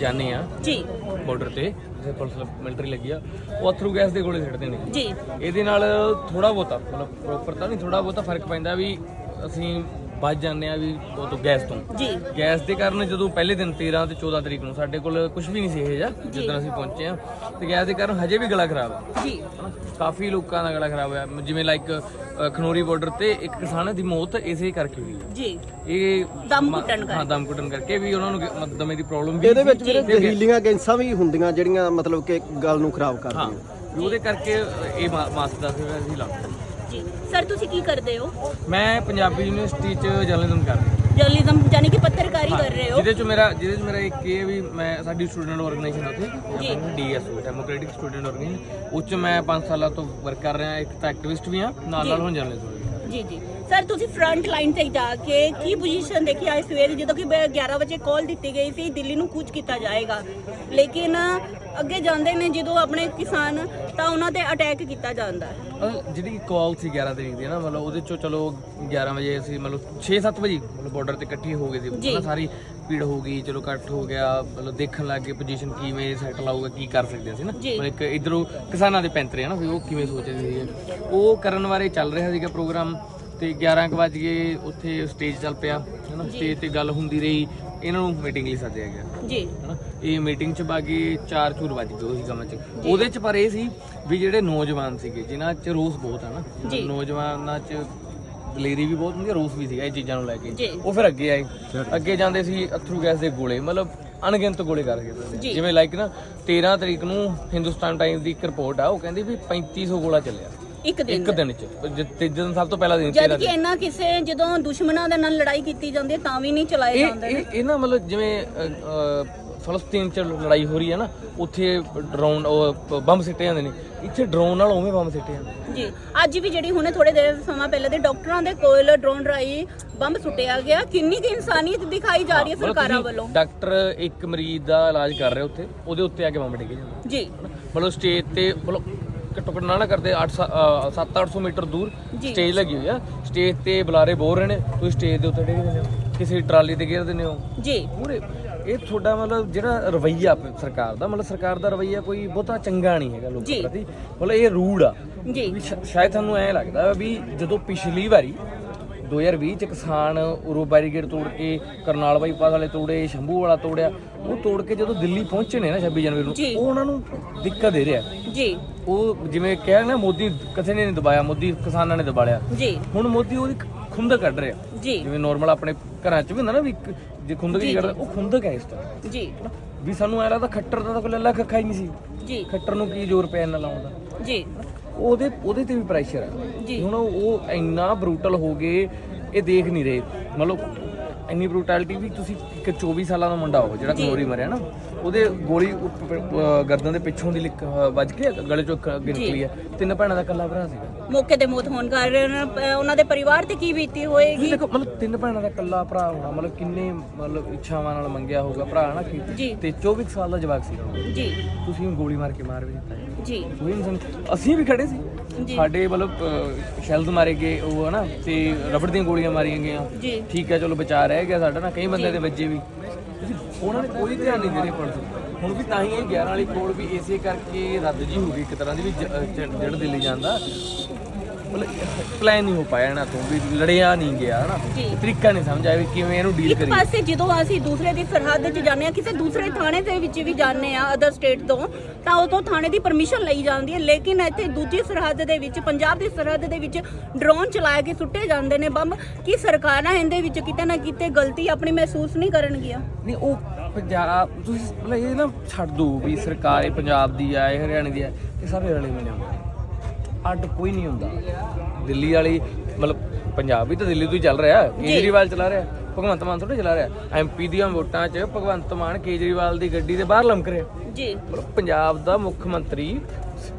ਜਾਂਦੇ ਆ ਜੀ। ਬਾਰਡਰ ਤੇ ਜਿੱਥੇ ਪੁਲਿਸ ਮਿਲਟਰੀ ਲੱਗੀ ਆ ਉਹ ਅਥਰੂ ਗੈਸ ਦੇ ਗੋਲੇ ਛੱਡਦੇ ਨੇ। ਜੀ। ਇਹਦੇ ਨਾਲ ਥੋੜਾ ਬਹੁਤਾ ਮਤਲਬ ਪ੍ਰੋਪਰ ਤਾਂ ਨਹੀਂ ਥੋੜਾ ਬਹੁਤਾ ਫ਼ਰਕ ਪੈਂਦਾ ਵੀ ਅਸੀਂ ਬਚ ਜਾਂਦੇ ਆ ਵੀ ਉਹ ਤੋਂ ਗੈਸ ਤੋਂ। ਜੀ। ਗੈਸ ਦੇ ਕਾਰਨ ਜਦੋਂ ਪਹਿਲੇ ਦਿਨ 13 ਤੇ 14 ਤਰੀਕ ਨੂੰ ਸਾਡੇ ਕੋਲ ਕੁਝ ਵੀ ਨਹੀਂ ਸੀ ਇਹ ਜਿਹਾ ਜਦੋਂ ਅਸੀਂ ਪਹੁੰਚੇ ਆ ਤੇ ਗੈਸ ਦੇ ਕਾਰਨ ਹਜੇ ਵੀ ਗਲਾ ਖਰਾਬ ਆ। ਜੀ। ਕਾਫੀ ਲੋਕਾਂ ਦਾ ਗਲਾ ਖਰਾਬ ਹੋਇਆ। ਜਿਵੇਂ ਲਾਈਕ ਖਨੋਰੀ ਬਾਰਡਰ ਤੇ ਇੱਕ ਕਿਸਾਨ ਦੀ ਮੌਤ ਇਸੇ ਕਰਕੇ ਹੋਈ ਆ ਜੀ। ਇਹ ਦਮ ਘੁੱਟਣ ਕਰਕੇ। ਹਾਂ ਦਮ ਘੁੱਟਣ ਕਰਕੇ ਵੀ ਉਹਨਾਂ ਨੂੰ ਦਮੇ ਦੀ ਪ੍ਰੋਬਲਮ ਵੀ ਇਹਦੇ ਵਿੱਚ। ਵੀਰੇ ਜ਼ਹਿਰੀਲੀਆਂ ਗੈਸਾਂ ਵੀ ਹੁੰਦੀਆਂ ਜਿਹੜੀਆਂ ਮਤਲਬ ਕਿ ਗੱਲ ਨੂੰ ਖਰਾਬ ਕਰਦੀਆਂ। ਉਹਦੇ ਕਰਕੇ ਇਹ ਮਾਸਕ ਦਾ ਫਿਰ ਅਸੀਂ ਲਾਉਂਦੇ ਸਰ ਤੁਸੀਂ ਕੀ ਕਰਦੇ ਹੋ? ਮੈਂ ਪੰਜਾਬੀ ਯੂਨੀਵਰਸਿਟੀ ਚ ਜਰਨਲਿਜ਼ਮ ਕਰ ਰਿਹਾ। ਜਰਨਲਿਜ਼ਮ ਯਾਨੀ ਕਿ ਪੱਤਰਕਾਰੀ ਕਰ ਰਹੇ ਹੋ? ਜਿਹਦੇ ਚ ਮੇਰਾ ਜਿਹਦੇ ਚ ਮੇਰਾ ਇੱਕ ਇਹ ਵੀ ਮੈਂ ਸਾਡੀ ਸਟੂਡੈਂਟ ਆਰਗੇਨਾਈਜੇਸ਼ਨ ਉੱਥੇ। ਡੀਐਸਓ ਡੈਮੋਕ੍ਰੈਟਿਕ ਸਟੂਡੈਂਟ ਆਰਗੇਨਾਈਜੇਸ਼ਨ ਉਹ ਚ ਮੈਂ 5 ਸਾਲਾਂ ਤੋਂ ਵਰਕ ਕਰ ਰਿਹਾ ਇੱਕ ਤਾਂ ਐਕਟਿਵਿਸਟ ਵੀ ਹਾਂ ਨਾਲ ਨਾਲ ਹੁਣ ਜਰਨਲਿਜ਼ਮ ਵੀ। ਜੀ ਜੀ। ਸਰ ਤੁਸੀਂ ਫਰੰਟ ਲਾਈਨ ਤੇ ਜਾ ਕੇ ਕੀ ਪੋਜੀਸ਼ਨ ਦੇਖੀ? ਅੱਜ ਸਵੇਰ ਜਦੋਂ ਕਿ ਬ- 11 ਵਜੇ ਕਾਲ ਦਿੱਤੀ ਗਈ ਸੀ ਦਿੱਲੀ ਨੂੰ ਕੂਚ ਕੀਤਾ ਜਾਏਗਾ। ਲੇਕਿਨ ਅੱਗੇ ਜਾਂਦੇ ਨੇ ਜਦੋਂ ਆਪਣੇ ਕਿਸਾਨ ਤਾਂ ਉਹਨਾਂ ਤੇ ਅਟੈਕ ਕੀਤਾ ਜਾਂਦਾ ਹੈ। ਅਹ ਜਿਹੜੀ ਕਾਲ ਸੀ 11 ਤਰੀਕ ਦੀ ਨਾ ਮਤਲਬ ਉਹਦੇ ਚੋਂ ਚਲੋ 11 ਵਜੇ ਅਸੀਂ ਮਤਲਬ 6-7 ਵਜੇ ਮਤਲਬ ਬਾਰਡਰ ਤੇ ਇਕੱਠੇ ਹੋ ਗਏ ਜੀ। ਸੀ ਨਾ ਸਾਰੀ ਭੀੜ ਹੋ ਗਈ ਚਲੋ ਇਕੱਠ ਹੋ ਗਿਆ ਮਤਲਬ ਦੇਖਣ ਲੱਗ ਗਏ ਪੋਜੀਸ਼ਨ ਕਿਵੇਂ ਸੈਟਲ ਆਊਗਾ ਕੀ ਕਰ ਸਕਦੇ ਸੀ ਨਾ। ਜੀ। ਮਤਲਬ ਇੱਕ ਇਧਰੋਂ ਕਿਸਾਨਾਂ ਦੇ ਪੈਂਤਰੇ ਆ ਨਾ ਵੀ ਉਹ ਕਿਵੇਂ ਸੋਚਦੇ ਸੀ। ਉਹ ਕਰਨ ਬਾਰੇ ਚੱਲ ਰਿਹਾ ਸੀਗਾ ਪ੍ਰੋਗਰਾਮ ਤੇ 11 ਕੁ ਵਜੇ ਗਏ ਉੱਥੇ ਸਟੇਜ ਚੱਲ ਪਿਆ ਹੈਨਾ ਸਟੇਜ ਤੇ ਗੱਲ ਹੁੰਦੀ ਰਹੀ। ਇਹਨਾਂ ਨੂੰ ਮੀਟਿੰਗ ਲਈ ਸੱਦਿਆ ਗਿਆ। ਜੀ। ਹਨਾ? ਇਹ ਮੀਟਿੰਗ ਚ ਬਾਕੀ ਚਾਰ ਚੂਰ ਵੱਜ ਗਏ ਉਹੀ ਕੰਮ ਚ। ਉਹਦੇ ਚ ਪਰ ਇਹ ਸੀ ਵੀ ਜਿਹੜੇ ਨੌਜਵਾਨ ਸੀਗੇ ਜਿਨ੍ਹਾਂ ਚ ਰੋਸ ਬਹੁਤ ਆ ਨਾ। ਨੌਜਵਾਨਾਂ ਚ ਦਲੇਰੀ ਵੀ ਬਹੁਤ ਹੁੰਦੀ ਰੋਸ ਵੀ ਸੀਗਾ ਇਹ ਚੀਜ਼ਾਂ ਨੂੰ ਲੈ। ਕੇ। ਉਹ ਫਿਰ ਅੱਗੇ ਆਏ। ਅੱਗੇ ਜਾਂਦੇ ਸੀ ਅਥਰੂ ਗੈਸ ਦੇ ਗੋਲੇ ਮਤਲਬ ਅਣਗਿਣਤ ਗੋਲੇ ਕਰ ਗਏ। ਜਿਵੇਂ ਲਾਈਕ ਨਾ 13 ਤਰੀਕ ਨੂੰ ਹਿੰਦੁਸਤਾਨ ਟਾਈਮ ਦੀ ਇੱਕ ਰਿਪੋਰਟ ਆ ਉਹ ਕਹਿੰਦੀ ਵੀ 3500 ਗੋਲਾ ਚੱਲਿਆ। ਇੱਕ ਦਿਨ ਇੱਕ ਦਿਨ ਚ। ਜ- ਤੀਜੇ ਦਿਨ ਸਭ ਤੋਂ ਪਹਿਲਾ ਦਿਨ ਜਦ 13 ਕਿ ਇਹਨਾਂ ਕਿਸੇ ਜਦੋਂ ਦੁਸ਼ਮਣਾਂ ਦੇ ਨਾਲ ਲੜਾਈ ਕੀਤੀ ਜਾਂਦੀ ਹੈ ਤਾਂ ਵੀ ਨਹੀਂ ਚਲਾਏ ਇਹ ਜਾਂਦੇ ਇਹ ਇਹ ਨਾ ਮਤਲਬ ਜਿਵੇਂ ਅ, ਅ, ਫਲਸਤੀਨ ਚ ਲੜਾਈ ਹੋ ਰਹੀ ਹੈ ਨਾ ਉੱਥੇ ਡਰੋਨ ਉਹ ਬੰਬ ਸਿੱਟੇ ਜਾਂਦੇ ਨੇ। ਇੱਥੇ ਡਰੋਨ ਨਾਲ ਉਵੇਂ ਬੰਬ ਸਿੱਟੇ ਜਾਂਦੇ ਜੀ ਅੱਜ ਵੀ ਜਿਹੜੀ ਹੁਣੇ ਥੋੜੇ ਦੇਰ ਸਮਾਂ ਪਹਿਲੇ ਦੇ ਡਾਕਟਰਾਂ ਦੇ ਕੋਲ ਡਰੋਨ ਰਾਈ ਬੰਬ ਸੁੱਟਿਆ ਗਿਆ। ਕਿੰਨੀ ਕਿ ਇਨਸਾਨੀਅਤ ਦਿਖਾਈ ਜਾ ਰਹੀ ਹੈ ਮਤਲਬ ਸਰਕਾਰਾਂ ਤੁਸੀਂ ਵੱਲੋਂ? ਡਾਕਟਰ ਇੱਕ ਮਰੀਜ਼ ਦਾ ਇਲਾਜ ਕਰ ਰਹੇ ਉੱਥੇ ਉਹਦੇ ਉੱਤੇ ਆ ਕੇ ਬੰਬ ਡਿੱਗੇ ਜਾਂਦੇ ਜੀ। ਮਤਲਬ ਸਟੇਜ ਤੇ ਮਤਲਬ ਘੱਟ ਨਾ ਕਰਦੇ 8 7-800 ਮੀਟਰ ਦੂਰ। ਸਟੇਜ ਲੱਗੀ ਹੋਈ ਆ। ਸਟੇਜ ਤੇ ਬੁਲਾਰੇ ਬੋਲ ਰਹੇ ਨੇ ਤੁਸੀਂ ਸਟੇਜ ਦੇ ਉੱਤੇ ਡਿੱਗ ਦਿੰਦੇ ਹੋ ਕਿਸੇ ਟਰਾਲੀ ਤੇ ਗਿਰ ਦਿੰਦੇ ਹੋ। ਜੀ। ਪੂਰੇ ਇਹ ਤੁਹਾਡਾ ਮਤਲਬ ਜਿਹੜਾ ਰਵਈਆ ਸਰਕਾਰ ਦਾ ਮਤਲਬ ਸਰਕਾਰ ਦਾ ਰਵਈਆ ਕੋਈ ਬਹੁਤਾ ਚੰਗਾ ਨਹੀਂ ਹੈਗਾ ਲੋਕਾਂ। ਪ੍ਰਤੀ। ਮਤਲਬ ਇਹ ਰੂਡ ਆ। ਜੀ। ਸ਼ਾਇਦ ਤੁਹਾਨੂੰ ਐਂ ਲੱਗਦਾ ਵੀ ਜਦੋਂ ਪਿਛਲੀ ਵਾਰੀ 2020 ਚ ਕਿਸਾਨ ਉਰੋ ਬੈਰੀਗੇਡ ਤੋੜ ਕੇ ਕਰਨਾਲ ਬਾਈਪਾਸ ਵਾਲੇ ਤੋੜੇ ਸ਼ੰਭੂ ਵਾਲਾ ਤੋੜਿਆ। ਉਹ ਤੋੜ ਕੇ ਜਦੋਂ ਦਿੱਲੀ ਪਹੁੰਚੇ ਨੇ ਨਾ 26 ਜਨਵਰੀ ਨੂੰ। ਉਹ ਉਹਨਾਂ ਨੂੰ ਦਿੱਕਤ ਦੇ ਰਿਹਾ। ਜੀ। ਉਹ ਜਿਵੇਂ ਕਹਿ ਨਾ ਮੋਦੀ ਕਿਸੇ ਨੇ ਨਹੀਂ ਦਬਾਇਆ ਮੋਦੀ ਕਿਸਾਨਾਂ ਨੇ ਦਬਾਲਿਆ ਜੀ। ਹੁਣ ਮੋਦੀ ਉਹਦੀ ਖੁੰਦ ਕੱਢ ਰਿਹਾ। ਜੀ। ਜਿਵੇਂ ਨਾਰਮਲ ਆਪਣੇ ਘਰਾਂ 'ਚ ਵੀ ਹੁੰਦਾ ਨਾ ਵੀ ਜੇ ਖੁੰਦਕ ਹੀ ਕੱਢਦਾ ਉਹ ਖੁੰਦਕ ਹੈ ਇਸ ਤਰ੍ਹਾਂ। ਜੀ। ਵੀ ਸਾਨੂੰ ਐ ਲੱਗਦਾ ਖੱਟਰ ਦਾ ਤਾਂ ਕੋਈ ਕੱਖਾ ਹੀ ਨਹੀਂ ਸੀ। ਜੀ। ਖੱਟਰ ਨੂੰ ਕੀ ਜ਼ੋਰ ਪਿਆ ਇਹਨਾਂ ਲਾਉਣ ਦਾ? ਜੀ। ਉਹਦੇ ਉਹਦੇ ਤੇ ਵੀ ਪ੍ਰੈਸ਼ਰ ਹੈ ਜੀ। ਹੁਣ ਉਹ ਇੰਨਾ ਬਰੂਟਲ ਹੋ ਗਏ ਇਹ ਦੇਖ ਨਹੀਂ ਰਹੇ ਮਤਲਬ ਇੰਨੀ ਬਰੂਟੈਲਿਟੀ ਵੀ ਤੁਸੀਂ ਇੱਕ 24 ਸਾਲਾਂ ਦਾ ਮੁੰਡਾ ਹੋ ਜਿਹੜਾ ਕਨੋਰੀ ਮਰਿਆ ਨਾ ਉਹਦੇ ਗੋਲੀ ਉੱਪ- ਅਹ ਗਰਦਨ ਦੇ ਪਿੱਛੋਂ ਦੀ ਲਿਕ- ਅਹ ਵੱਜ ਕੇ ਗਲੇ ਚੋਂ ਅੱਗੇ ਨਿਕਲੀ ਹੈ। ਤਿੰਨ ਭੈਣਾਂ ਦਾ ਇਕੱਲਾ ਭਰਾ ਸੀਗਾ। ਮੌਕੇ ਤੇ ਮੌਤ ਹੋਣ ਕਾਰਨ ਅ, ਉਹਨਾਂ ਦੇ ਪਰਿਵਾਰ ਤੇ ਕੀ ਬੀਤੀ ਹੋਏਗੀ? ਦੇਖੋ ਮਤਲਬ ਤਿੰਨ ਭੈਣਾਂ ਦਾ ਇਕੱਲਾ ਭਰਾ ਹੋਣਾ ਮਤਲਬ ਕਿੰਨੇ ਮਤਲਬ ਇੱਛਾਵਾਂ ਨਾਲ ਮੰਗਿਆ ਹੋਊਗਾ ਭਰਾ ਨਾ ਕੀ? ਜੀ। ਤੇ 24 ਕੁ ਸਾਲ ਦਾ ਜਵਾਕ ਸੀ ਜੀ। ਤੁਸੀਂ ਉਹਨੂੰ ਗੋਲੀ ਮਾਰ ਕੇ ਮਾਰ ਵੀ ਦਿੱਤਾ। ਜੀ। ਕੋਈ ਇਨਸਾਨ ਅਸੀਂ ਵੀ ਖੜੇ ਸੀ। ਜੀ। ਸਾਡੇ ਮਤਲਬ ਸ਼ੈਲਸ ਮਾਰੇ ਗਏ ਉਹ ਹਨਾ ਤੇ ਰਬੜ ਦੀਆਂ ਗੋਲੀਆਂ ਮਾਰੀਆਂ ਗਈਆਂ। ਜੀ। ਠੀਕ ਹੈ ਚਲੋ ਬਚਾ ਰਹਿ ਗਿਆ ਸਾਡਾ ਨਾ ਕਈ ਬੰਦੇ ਦੇ ਵੱਜੇ ਵੀ। ਉਹਨਾਂ ਨੇ ਕੋਈ ਧਿਆਨ ਨਹੀਂ ਦੇ ਰਹੇ ਪੁਲਿਸ ਹੁਣ ਵੀ ਤਾਂ ਹੀ ਇਹ 11 ਵਾਲੀ ਕੋਲ ਵੀ ਇਸੇ ਕਰਕੇ ਰੱਦ ਜੀ ਹੋ ਗਈ ਇੱਕ ਤਰ੍ਹਾਂ ਦੀ ਵੀ ਜਿਹੜਾ ਦਿੱਲੀ ਜਾਂਦਾ। ਪਲਾਨ ਨਹੀਂ ਹੋ ਪਾਇਆ ਇਹਨਾਂ ਤੋਂ ਵੀ ਲੜਿਆ ਨਹੀਂ ਗਿਆ ਹਨਾ ਜੀ। ਤਰੀਕਾ ਨਹੀਂ ਸਮਝ ਆਇਆ ਵੀ ਕਿਵੇਂ ਇਹਨੂੰ ਡੀਲ ਇੱਕ ਕਰੀਏ ਪਾਸੇ ਜਦੋਂ ਅਸੀਂ ਦੂਸਰੇ ਦੀ ਸਰਹੱਦ 'ਚ ਜਾਂਦੇ ਆ ਕਿਸੇ ਦੂਸਰੇ ਥਾਣੇ ਦੇ ਵਿੱਚ ਵੀ ਜਾਂਦੇ ਆ ਅਦਰ ਸਟੇਟ ਤੋਂ ਤਾਂ ਉਦੋਂ ਥਾਣੇ ਦੀ ਪਰਮਿਸ਼ਨ ਲਈ ਜਾਂਦੀ ਹੈ ਲੇਕਿਨ ਇੱਥੇ ਦੂਜੀ ਸਰਹੱਦ ਦੇ ਵਿੱਚ ਪੰਜਾਬ ਦੀ ਸਰਹੱਦ ਦੇ ਵਿੱਚ ਡਰੋਨ ਚਲਾਇਆ ਕੇ ਸੁੱਟੇ ਜਾਂਦੇ ਨੇ ਬੰਬ ਕੀ ਸਰਕਾਰਾਂ ਇਹਦੇ ਵਿੱਚ ਕਿਤੇ ਨਾ ਕਿਤੇ ਗਲਤੀ ਆਪਣੀ ਮਹਿਸੂਸ ਨਹੀਂ ਕਰਨਗੀਆਂ ਨਹੀਂ ਉਹ ਪੰਜਾਬ ਤੁਸੀਂ ਮਤਲਬ ਇਹ ਨਾ ਛੱਡ ਦੋ ਵੀ ਸਰਕਾਰ ਇਹ ਪੰਜਾਬ ਦੀ ਆ ਇਹ ਹਰਿਆਣੇ ਦੀ ਆ ਇਹ ਸਾਰੇ ਰਲੇ ਮਿਲੇ ਆ। ਅੱਡ ਕੋਈ ਨਹੀਂ ਹੁੰਦਾ। ਦਿੱਲੀ ਵਾਲੀ ਮਤਲਬ ਪੰਜਾਬ ਵੀ ਤਾਂ ਦਿੱਲੀ ਤੋਂ ਹੀ ਚੱਲ ਰਿਹਾ। ਕੇਜਰੀਵਾਲ ਚਲਾ ਰਿਹਾ। ਭਗਵੰਤ ਮਾਨ ਥੋੜਾ ਚਲਾ ਰਿਹਾ। ਐਮਪੀ ਦੀਆਂ ਵੋਟਾਂ 'ਚ ਭਗਵੰਤ ਮਾਨ ਕੇਜਰੀਵਾਲ ਦੀ ਗੱਡੀ ਦੇ ਬਾਹਰ ਲੰਮਕ ਰਿਹਾ। ਜੀ। ਪੰਜਾਬ ਦਾ ਮੁੱਖ ਮੰਤਰੀ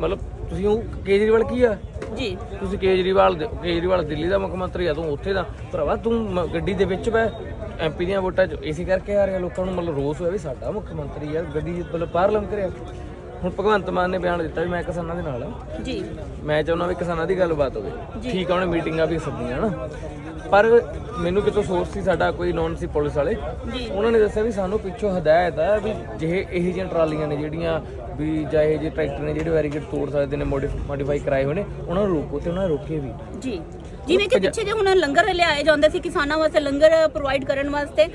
ਮਤਲਬ ਤੁਸੀਂ ਉਹ ਕੇਜਰੀਵਾਲ ਕੀ ਆ? ਜੀ। ਤੁਸੀਂ ਕੇਜਰੀਵਾਲ ਕੇਜਰੀਵਾਲ ਦਿੱਲੀ ਦਾ ਮੁੱਖ ਮੰਤਰੀ ਆ ਤੂੰ ਉੱਥੇ ਦਾ। ਭਰਾਵਾ ਤੂੰ ਗੱਡੀ ਦੇ ਵਿੱਚ ਬੈ ਐਮਪੀ ਦੀਆਂ ਵੋਟਾਂ ਚ ਏਸੀ ਕਰਕੇ ਆ ਰਿਹਾ। ਲੋਕਾਂ ਨੂੰ ਮਤਲਬ ਰੋਸ ਹੋਇਆ ਵੀ ਸਾਡਾ ਮੁੱਖ ਮੰਤਰੀ ਯਾਰ ਗੱਡੀ ਮਤਲਬ ਬਾਹਰ ਲੰਮ ਕਰਿਆ ਹੁਣ ਭਗਵੰਤ ਮਾਨ ਨੇ ਬਿਆਨ ਦਿੱਤਾ ਵੀ ਮੈਂ ਕਿਸਾਨਾਂ ਦੇ ਨਾਲ ਆ। ਜੀ। ਮੈਂ ਚਾਹੁੰਦਾ ਵੀ ਕਿਸਾਨਾਂ ਦੀ ਗੱਲਬਾਤ ਹੋਵੇ। ਠੀਕ ਆ ਉਹਨੇ ਮੀਟਿੰਗਾਂ ਵੀ ਸੱਦੀਆਂ ਹਨਾ। ਪਰ ਮੈਨੂੰ ਕਿਤੋਂ ਸੋਰਸ ਸੀ ਸਾਡਾ ਕੋਈ ਨੌਨ ਸੀ ਪੁਲਿਸ ਵਾਲੇ। ਉਹਨਾਂ ਨੇ ਦੱਸਿਆ ਵੀ ਸਾਨੂੰ ਪਿੱਛੋਂ ਹਦਾਇਤ ਹੈ ਵੀ ਜਿਹੇ ਇਹ ਜਿਹੀਆਂ ਟਰਾਲੀਆਂ ਨੇ ਜਿਹੜੀਆਂ ਵੀ ਜਾਂ ਇਹ ਜਿਹੇ ਟਰੈਕਟਰ ਨੇ ਜਿਹੜੇ ਬੈਰੀਕੇਡ ਤੋੜ ਸਕਦੇ ਨੇ ਮੋਡੀਫਾਈ ਕਰਾਏ ਹੋਏ ਨੇ ਉਹਨਾਂ ਨੂੰ ਰੋਕੋ ਤੇ ਉਹਨਾਂ ਨੇ ਰੋਕੇ ਵੀ। ਜੀ। ਜਿਵੇਂ ਕਿ ਪਿੱਛੇ ਜੇ ਹੁਣ ਲੰਗਰ ਲਿਆਏ ਜਾਂਦੇ ਸੀ ਕਿਸਾਨਾਂ ਵਾਸਤੇ ਲੰਗਰ ਪ੍ਰੋਵਾਈਡ ਕਰਨ ਵਾਸਤੇ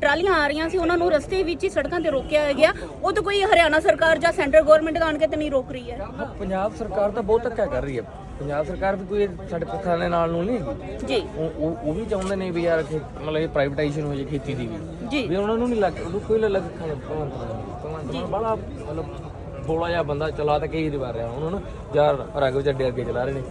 ਟਰਾਲੀਆਂ ਆ ਰਹੀਆਂ ਸੀ ਉਹਨਾਂ ਨੂੰ ਰਸਤੇ ਵਿੱਚ ਹੀ ਸੜਕਾਂ ਤੇ ਰੋਕਿਆ ਗਿਆ। ਉਹ ਤਾਂ ਕੋਈ ਹਰਿਆਣਾ ਸਰਕਾਰ ਜਾਂ ਸੈਂਟਰ ਗਵਰਨਮੈਂਟ ਆਣ ਕੇ ਤੇ ਨਹੀਂ ਰੋਕ ਰਹੀ ਹੈ। ਪੰਜਾਬ ਸਰਕਾਰ ਤਾਂ ਬਹੁਤ ਧੱਕਾ ਕਰ ਰਹੀ ਹੈ। ਪੰਜਾਬ ਸਰਕਾਰ ਵੀ ਕੋਈ ਸਾਡੇ ਦੇ ਨਾਲ ਨੂੰ ਨਹੀਂ ਜੀ। ਉਹ ਵੀ ਚਾਹੁੰਦੇ ਨੇ ਵੀ ਯਾਰ ਮਤਲਬ ਇਹ ਪ੍ਰਾਈਵੇਟਾਈਜੇਸ਼ਨ ਹੋ ਜਾਏ ਖੇਤੀ ਦੀ ਵੀ। ਜੀ। ਵੀ ਉਹਨਾਂ ਨੂੰ ਨਹੀਂ ਲੱਗ ਉਹਨੂੰ ਕੋਈ ਲੱਗ ਭਗਵੰਤ ਮਾਨ ਬੜਾ ਮਤਲਬ ਬੋਲਾ ਜਿਹਾ ਬੰਦਾ ਚਲਾ ਤਾਂ ਕਈ ਵਾਰ ਰਿਹਾ ਉਹਨਾਂ ਨੂੰ ਯਾਰ ਰਗ ਵਿੱਚ ਅੱਡੇ ਅੱਗੇ ਚਲਾ ਰਹੇ ਨੇ।